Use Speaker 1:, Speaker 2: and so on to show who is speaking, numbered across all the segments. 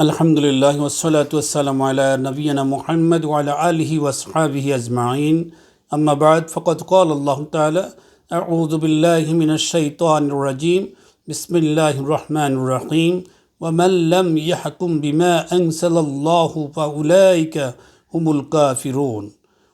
Speaker 1: الحمد لله والصلاة والسلام على نبينا محمد وعلى آله وأصحابه أجمعين أما بعد فقد قال الله تعالى أعوذ بالله من الشيطان الرجيم بسم الله الرحمن الرحيم ومن لم يحكم بما أنزل الله فأولئك هم الكافرون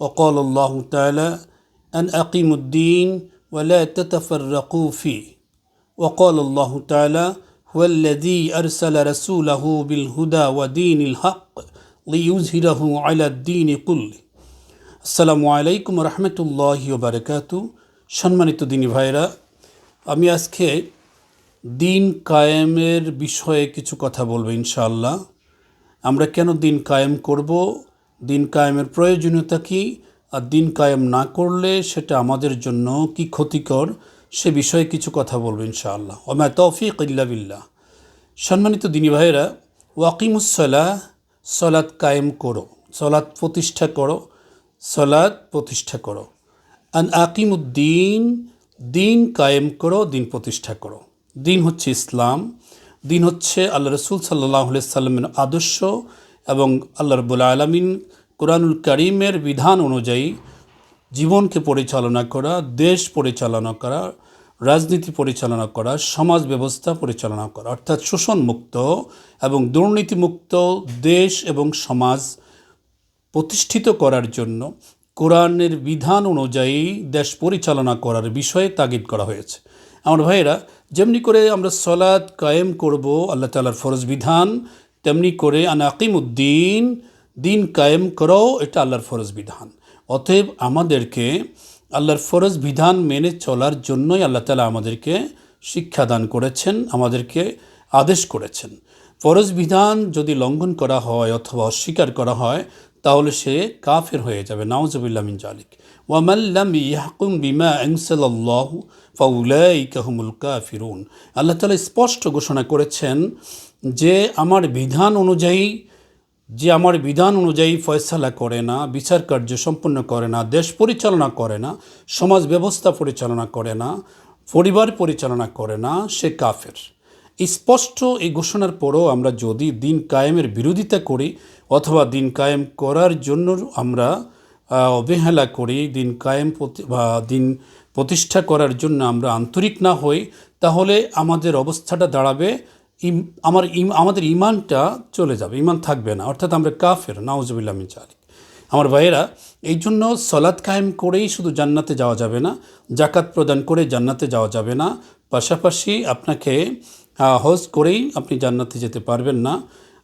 Speaker 1: وقال الله تعالى أن أقيموا الدين ولا تتفرقوا فيه وقال الله تعالى هو الذي أرسل رسوله بالهدى ودين الحق ليظهره على الدين كله আসসালামু আলাইকুম রহমতুল্লাহ বারকাত সম্মানিত দিনী ভাইরা আমি আজকে দিন কায়েমের বিষয়ে কিছু কথা বলবো ইনশাআল্লাহ আমরা কেন দিন কায়েম করব দিন কায়েমের প্রয়োজনীয়তা কী আর দিন কায়েম না করলে সেটা আমাদের জন্য কি ক্ষতিকর সে বিষয়ে কিছু কথা বলব ইনশাআল্লাহ। ওমা তৌফিক ইল্লা বিল্লাহ। সম্মানিত দিনী ভাইয়েরা ওয়াকিমুসলাহ সলাৎ কায়েম করো সলাৎ প্রতিষ্ঠা করো সলাৎ প্রতিষ্ঠা করো। আন আকিমুদ্দিন, দিন কায়েম করো, দিন প্রতিষ্ঠা করো। দিন হচ্ছে ইসলাম, দিন হচ্ছে আল্লাহ রসুল সাল্লাহ সাল্লামের আদর্শ এবং আল্লাহ রবুল আলমিন কোরআনুল করিমের বিধান অনুযায়ী জীবনকে পরিচালনা করা, দেশ পরিচালনা করা রাজনীতি পরিচালনা করা, সমাজ ব্যবস্থা পরিচালনা করা, অর্থাৎ শোষণমুক্ত এবং দুর্নীতিমুক্ত দেশ এবং সমাজ প্রতিষ্ঠিত করার জন্য কোরআনের বিধান অনুযায়ী দেশ পরিচালনা করার বিষয়ে তাগিদ করা হয়েছে। আমার ভাইয়েরা, যেমনি করে আমরা সলাদ কায়েম করব, আল্লাহ তালার ফরজ বিধান, তেমনি করে আনাকিমুদ্দিন দিন কায়েম করো, এটা আল্লাহর ফরজ বিধান। অতএব আমাদেরকে আল্লাহর ফরজ বিধান মেনে চলার জন্যই আল্লাহ তালা আমাদেরকে শিক্ষাদান করেছেন, আমাদেরকে আদেশ করেছেন। ফরজ বিধান যদি লঙ্ঘন করা হয় অথবা অস্বীকার করা হয়, তাহলে সে কাফের হয়ে যাবে। নাওজবিল্লা মিন জালিক ওয়ামাল্লাম ইয়াহকুম বিমা আনসাল্লাহ ফাউলাইকাহুমুল কাফিরুন। আল্লাহ তালা স্পষ্ট ঘোষণা করেছেন যে, আমার বিধান অনুযায়ী যে আমার বিধান অনুযায়ী ফয়সালা করে না, বিচার কার্য সম্পন্ন করে না, দেশ পরিচালনা করে না, সমাজ ব্যবস্থা পরিচালনা করে না, পরিবার পরিচালনা করে না, সে কাফের। স্পষ্ট এই ঘোষণার পরও আমরা যদি দিন কায়েমের বিরোধিতা করি অথবা দিন কায়েম করার জন্য আমরা অবহেলা করি, দিন কায়েম বা দিন প্রতিষ্ঠা করার জন্য আমরা আন্তরিক না হই, তাহলে আমাদের অবস্থাটা দাঁড়াবে আমার আমাদের ইমানটা চলে যাবে ইমান থাকবে না। অর্থাৎ আমরা কাফের নাউজবিল্লা মিন চালিক আমার ভাইয়েরা, এই জন্য সলাদ কায়েম করেই শুধু জান্নাতে যাওয়া যাবে না জাকাত প্রদান করে জান্নাতে যাওয়া যাবে না। পাশাপাশি আপনাকে হজ করেই আপনি জান্নাতে যেতে পারবেন না।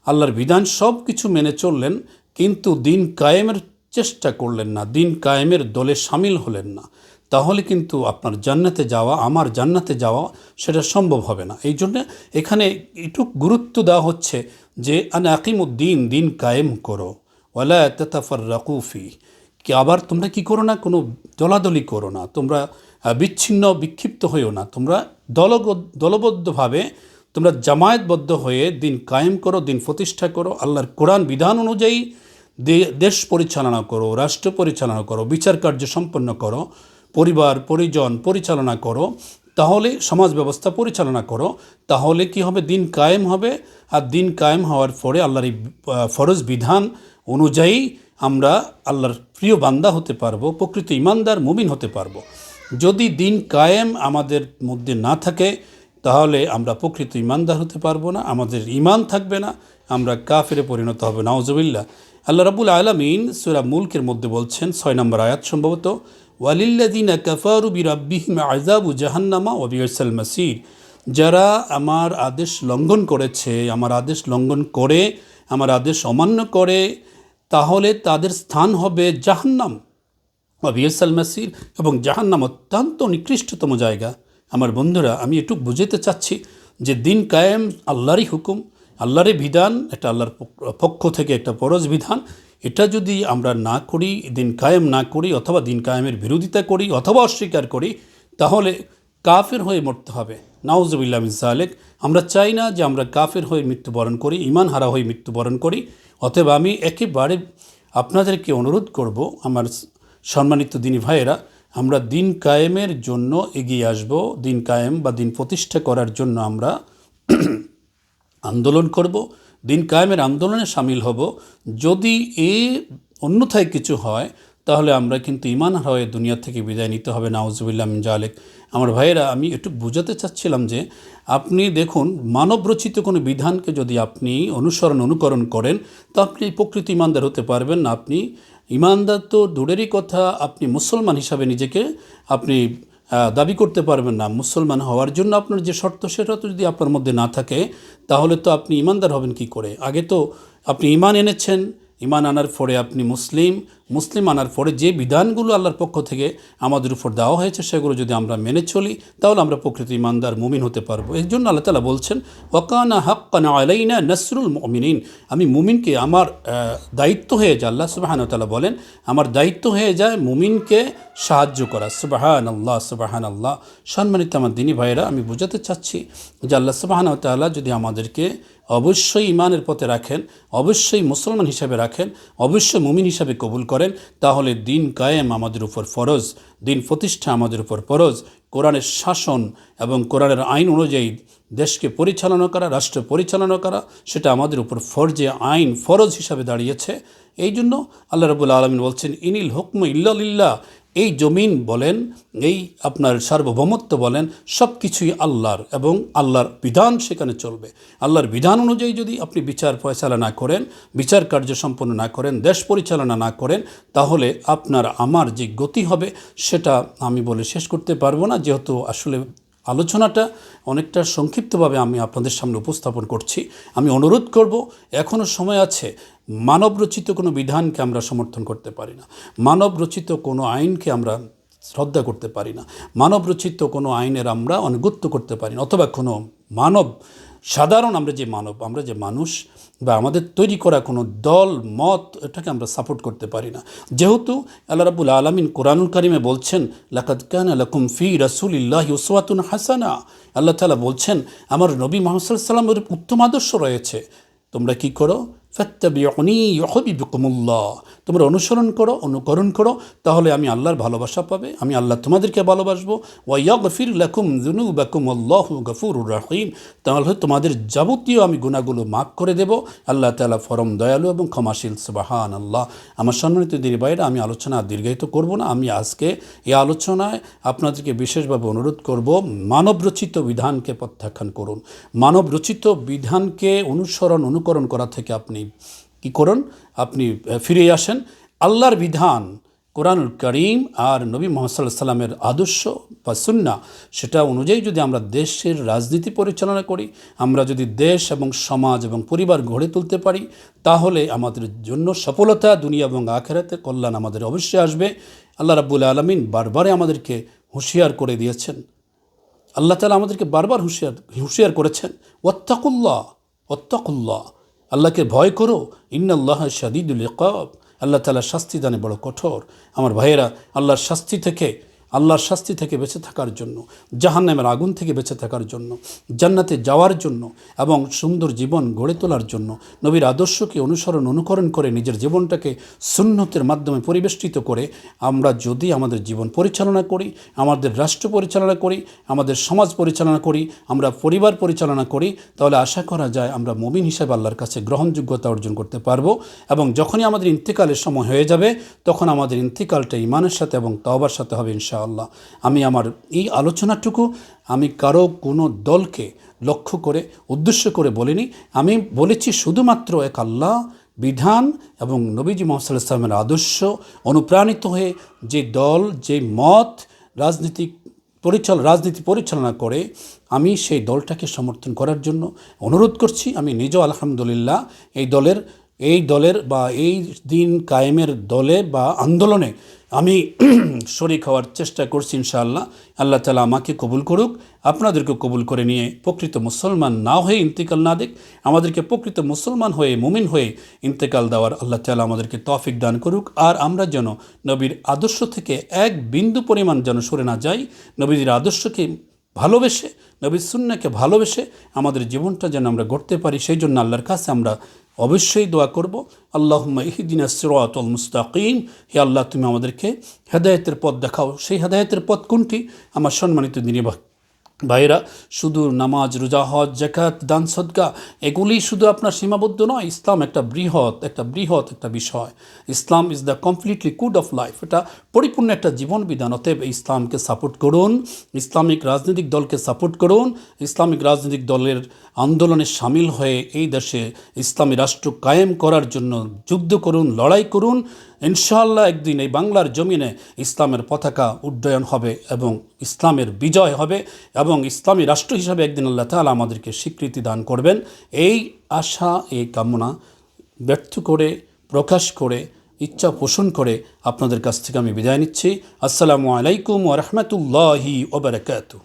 Speaker 1: আল্লাহর বিধান সব কিছু মেনে চললেন, কিন্তু দিন কায়েমের চেষ্টা করলেন না, দিন কায়েমের দলে সামিল হলেন না। তাহলে কিন্তু আপনার জান্নাতে যাওয়া, আমার জান্নাতে যাওয়া সেটা সম্ভব হবে না। এই জন্য এখানে একটু গুরুত্ব দেওয়া হচ্ছে যে, আন আকিমুদ্দিন, দিন কায়েম করো। ওয়ালা তেতাফার রাকুফি কি আবার তোমরা কি করো না? কোনো দলাদলি করো না। তোমরা বিচ্ছিন্ন, বিক্ষিপ্ত হয়েও না। তোমরা দল দলবদ্ধভাবে তোমরা জামায়াতবদ্ধ হয়ে দিন কায়েম করো, দিন প্রতিষ্ঠা করো, আল্লাহর কোরআন বিধান অনুযায়ী দেশ পরিচালনা করো, রাষ্ট্র পরিচালনা করো, বিচার কার্য সম্পন্ন করো। পরিবার, পরিজন পরিচালনা করো, তাহলে সমাজ ব্যবস্থা পরিচালনা করো, তাহলে কি হবে? দিন কায়েম হবে। আর দিন কায়েম হওয়ার পরে আল্লাহর এই ফরজ বিধান অনুযায়ী আমরা আল্লাহর প্রিয় বান্দা হতে পারব, প্রকৃত ইমানদার মুমিন হতে পারব। যদি দিন কায়েম আমাদের মধ্যে না থাকে, তাহলে আমরা প্রকৃত ইমানদার হতে পারব না, আমাদের ইমান থাকবে না, আমরা কাফেরে পরিণত হবে নাওজবিল্লা আল্লাহ রাবুল আলমিন সুরা মুলকের মধ্যে বলছেন, ছয় নম্বর আয়াত সম্ভবত ওয়ালিল্লাদিনা কাফারু বিরাব্বিহিম আজাবু জাহান্নামা ওবিয়াল মাসির যারা আমার আদেশ লঙ্ঘন করেছে, আমার আদেশ লঙ্ঘন করে, আমার আদেশ অমান্য করে, তাহলে তাদের স্থান হবে জাহান্নাম ওবিয়াল মাসির এবং জাহান্নাম অত্যন্ত নিকৃষ্টতম জায়গা। আমার বন্ধুরা, আমি একটু বুঝাতে চাচ্ছি যে দিন কায়েম আল্লাহরই হুকুম, আল্লাহরই বিধান, এটা আল্লাহর পক্ষ থেকে একটা পরজ বিধান। এটা যদি আমরা না করি, দিন কায়েম না করি অথবা দিন কায়েমের বিরোধিতা করি অথবা অস্বীকার করি, তাহলে কাফের হয়ে মরতে হবে। নাউজবিল্লা মিসালেক আমরা চাই না যে আমরা কাফের হয়ে মৃত্যুবরণ করি ইমান হারা হয়ে মৃত্যুবরণ করি। অতএব আমি একেবারে আপনাদেরকে অনুরোধ করব, আমার সম্মানিত দিনী ভাইয়েরা, আমরা দিন কায়েমের জন্য এগিয়ে আসব, দিন কায়েম বা দিন প্রতিষ্ঠা করার জন্য আমরা আন্দোলন করব। দিন কায়েমের আন্দোলনে সামিল হব। যদি এ অন্যথায় কিছু হয়, তাহলে আমরা কিন্তু ইমান হয়ে দুনিয়া থেকে বিদায় নিতে হবে। নাউজুবিল্লাহ জালেক। আমার ভাইয়েরা, আমি একটু বোঝাতে চাচ্ছিলাম যে, আপনি দেখুন, মানবরচিত কোনো বিধানকে যদি আপনি অনুসরণ, অনুকরণ করেন, তো আপনি প্রকৃত ইমানদার হতে পারবেন না। আপনি ইমানদার তো দূরেরই কথা, আপনি মুসলমান হিসাবে নিজেকে আপনি দাবি করতে পারবেন না। মুসলমান হওয়ার জন্য আপনার যে শর্ত, সেটা তো যদি আপনার মধ্যে না থাকে, তাহলে তো আপনি ইমানদার হবেন কি করে? আগে তো আপনি ইমান এনেছেন ইমান আনার পরে আপনি মুসলিম মুসলিম আনার পরে যে বিধানগুলো আল্লাহর পক্ষ থেকে আমাদের উপর দেওয়া হয়েছে, সেগুলো যদি আমরা মেনে চলি, তাহলে আমরা প্রকৃত ইমানদার মুমিন হতে পারব। এর জন্য আল্লাহ তালা বলছেন, ওয়াকানা হাক্কানা আলাইনা নসরুল মুমিনিন। আমি মুমিনকে আমার দায়িত্ব হয়ে যায়, আল্লাহ সুবাহান তালা বলেন, আমার দায়িত্ব হয়ে যায় মুমিনকে সাহায্য করা। সুবাহান আল্লাহ সুবাহান আল্লাহ সম্মানিত আমার দিনী ভাইয়েরা, আমি বোঝাতে চাচ্ছি যে আল্লাহ সুবাহান তাল্লাহ যদি আমাদেরকে অবশ্যই ইমানের পথে রাখেন, অবশ্যই মুসলমান হিসাবে রাখেন, অবশ্যই মুমিন হিসাবে কবুল করেন, তাহলে দিন কায়েম আমাদের উপর ফরজ, দিন প্রতিষ্ঠা আমাদের উপর ফরজ। কোরআনের শাসন এবং কোরআনের আইন অনুযায়ী দেশকে পরিচালনা করা, রাষ্ট্র পরিচালনা করা, সেটা আমাদের উপর ফরজে আইন ফরজ হিসাবে দাঁড়িয়েছে। এই জন্য আল্লাহ রবুল্লা আলমিন বলছেন, ইনিল হুকম ইল্লালিল্লাহ এই জমিন বলেন, এই আপনার সার্বভৌমত্ব বলেন সব কিছুই আল্লাহর এবং আল্লাহর বিধান সেখানে চলবে। আল্লাহর বিধান অনুযায়ী যদি আপনি বিচার ফয়সালা না করেন, বিচার কার্য সম্পন্ন না করেন, দেশ পরিচালনা না করেন, তাহলে আপনার, আমার যে গতি হবে, সেটা আমি বলে শেষ করতে পারব না, যেহেতু আসলে আলোচনাটা অনেকটা সংক্ষিপ্তভাবে আমি আপনাদের সামনে উপস্থাপন করছি। আমি অনুরোধ করব এখনও সময় আছে মানবরচিত কোনো বিধানকে আমরা সমর্থন করতে পারি না। মানবরচিত কোনো আইনকে আমরা শ্রদ্ধা করতে পারি না। মানবরচিত কোনো আইনের আমরা অনুগত্য করতে পারি না, অথবা কোনো মানব সাধারণ আমরা যে মানব, আমরা যে মানুষ বা আমাদের তৈরি করা কোনো দল, মত, এটাকে আমরা সাপোর্ট করতে পারি না। যেহেতু আল্লাহ রাবুল আলমিন কোরআনুল কারিমে বলছেন, লাকাদ কান আলাকুম ফি রাসুলিল্লাহ উসওয়াতুন হাসানা। আল্লাহ তালা বলছেন, আমার নবী মোহাম্মদ সাল্লামের উত্তম আদর্শ রয়েছে। তোমরা কি করো? ফত্তাবিউনি ইউহিবুকুমুল্লাহ তোমরা অনুসরণ করো, অনুকরণ করো, তাহলে আমি আল্লাহর ভালোবাসা পাবে, আমি আল্লাহ তোমাদেরকে ভালোবাসবো। ওয়াইয়াগফির লাকুম যুনুবাকুম, আল্লাহু গফুরুর রাহিম। তাহলে তোমাদের যাবতীয় আমি গুণাগুলো মাফ করে দেব। আল্লাহ তাআলা ফরম দয়ালু এবং ক্ষমাশীল সুবাহান আল্লাহ আমার সম্মানিত দিদি বাইরে আমি আলোচনা দীর্ঘায়িত করব না। আমি আজকে এই আলোচনায় আপনাদেরকে বিশেষভাবে অনুরোধ করব, মানবরচিত বিধানকে প্রত্যাখ্যান করুন। মানবরচিত বিধানকে অনুসরণ, অনুকরণ করা থেকে আপনি কি করুন? আপনি ফিরে আসেন। আল্লাহর বিধান কোরআনুল করিম আর নবী মোহাম্মদ সাল্লামের আদর্শ বা সুন্না সেটা অনুযায়ী যদি আমরা দেশের রাজনীতি পরিচালনা করি, আমরা যদি দেশ এবং সমাজ এবং পরিবার গড়ে তুলতে পারি, তাহলে আমাদের জন্য সফলতা দুনিয়া এবং আখেরাতে কল্যাণ আমাদের অবশ্যই আসবে। আল্লাহ রাব্বুল আলমিন বারবারে আমাদেরকে হুঁশিয়ার করে দিয়েছেন। আল্লাহ তালা আমাদেরকে বারবার হুঁশিয়ার হুঁশিয়ার করেছেন ওত্তাকুল্লাহ ওত্তাকুল্লাহ আল্লাহকে ভয় করো, ইন্নাল্লাহ শাদিদুল ইকাব। আল্লাহ তালা শাস্তি দানে বড় কঠোর। আমার ভাইয়েরা, আল্লাহর শাস্তি থেকে আল্লাহর শাস্তি থেকে বেঁচে থাকার জন্য, জাহান্নামের আগুন থেকে বেঁচে থাকার জন্য, জান্নাতে যাওয়ার জন্য এবং সুন্দর জীবন গড়ে তোলার জন্য নবীর আদর্শকে অনুসরণ, অনুকরণ করে নিজের জীবনটাকে সুন্নতের মাধ্যমে পরিবেষ্টিত করে আমরা যদি আমাদের জীবন পরিচালনা করি, আমাদের রাষ্ট্র পরিচালনা করি, আমাদের সমাজ পরিচালনা করি, আমরা পরিবার পরিচালনা করি, তাহলে আশা করা যায় আমরা মমিন হিসাবে আল্লাহর কাছে গ্রহণযোগ্যতা অর্জন করতে পারব এবং যখনই আমাদের ইন্তেকালের সময় হয়ে যাবে, তখন আমাদের ইন্তেকালটা ইমানের সাথে এবং তওবার সাথে হবে ইনশাআল্লাহ। আমি আমার এই আলোচনাটুকু আমি কারও কোনো দলকে লক্ষ্য করে, উদ্দেশ্য করে বলিনি। আমি বলেছি শুধুমাত্র এক আল্লাহ বিধান এবং নবীজি মোহাম্মদ ইসলামের আদর্শ অনুপ্রাণিত হয়ে যে দল, যে মত রাজনীতিক পরিচাল, রাজনীতি পরিচালনা করে, আমি সেই দলটাকে সমর্থন করার জন্য অনুরোধ করছি। আমি নিজেও আলহামদুলিল্লাহ এই দলের এই দলের বা এই দিন কায়েমের দলে বা আন্দোলনে আমি শরিক হওয়ার চেষ্টা করছি ইনশাআল্লাহ। আল্লাহ তালা আমাকে কবুল করুক আপনাদেরকে কবুল করে নিয়ে প্রকৃত মুসলমান না হয়ে ইন্তেকাল না দেখ আমাদেরকে প্রকৃত মুসলমান হয়ে, মুমিন হয়ে ইন্তেকাল দেওয়ার আল্লাহ তালা আমাদেরকে তফিক দান করুক। আর আমরা যেন নবীর আদর্শ থেকে এক বিন্দু পরিমাণ যেন সরে না যাই নবীর আদর্শকে ভালোবেসে নবীর সুন্নাকে ভালোবেসে আমাদের জীবনটা যেন আমরা গড়তে পারি, সেই জন্য আল্লাহর কাছে আমরা অবশ্যই দোয়া করব। আল্লাহ ইহিদিন সিরাতুল মুস্তাকিম। হে আল্লাহ, তুমি আমাদেরকে হেদায়েতের পথ দেখাও। সেই হেদায়েতের পথ কোনটি? আমার সম্মানিত দিনী ভাইরা শুধু নামাজ, রোজা, হজ জাকাত দান, সদকা, এগুলি শুধু আপনার সীমাবদ্ধ নয়। ইসলাম একটা বৃহৎ একটা বৃহৎ একটা বিষয়। Islam is the completely code of life এটা পরিপূর্ণ একটা জীবন বিধান। অতএব ইসলামকে সাপোর্ট করুন, ইসলামিক রাজনৈতিক দলকে সাপোর্ট করুন, ইসলামিক রাজনৈতিক দলের আন্দোলনে সামিল হয়ে এই দেশে ইসলামী রাষ্ট্র কায়েম করার জন্য যুদ্ধ করুন, লড়াই করুন। ইনশাআল্লাহ একদিন এই বাংলার জমিনে ইসলামের পতাকা উড্ডয়ন হবে এবং ইসলামের বিজয় হবে এবং ইসলামী রাষ্ট্র হিসাবে একদিন আল্লাহ তাআলা আমাদেরকে স্বীকৃতি দান করবেন। এই আশা, এই কামনা ব্যর্থ করে, প্রকাশ করে ইচ্ছা পোষণ করে আপনাদের কাছ থেকে আমি বিদায় নিচ্ছি। আসসালামু আলাইকুম ওরহমতুল্লাহি ওবরাকাতু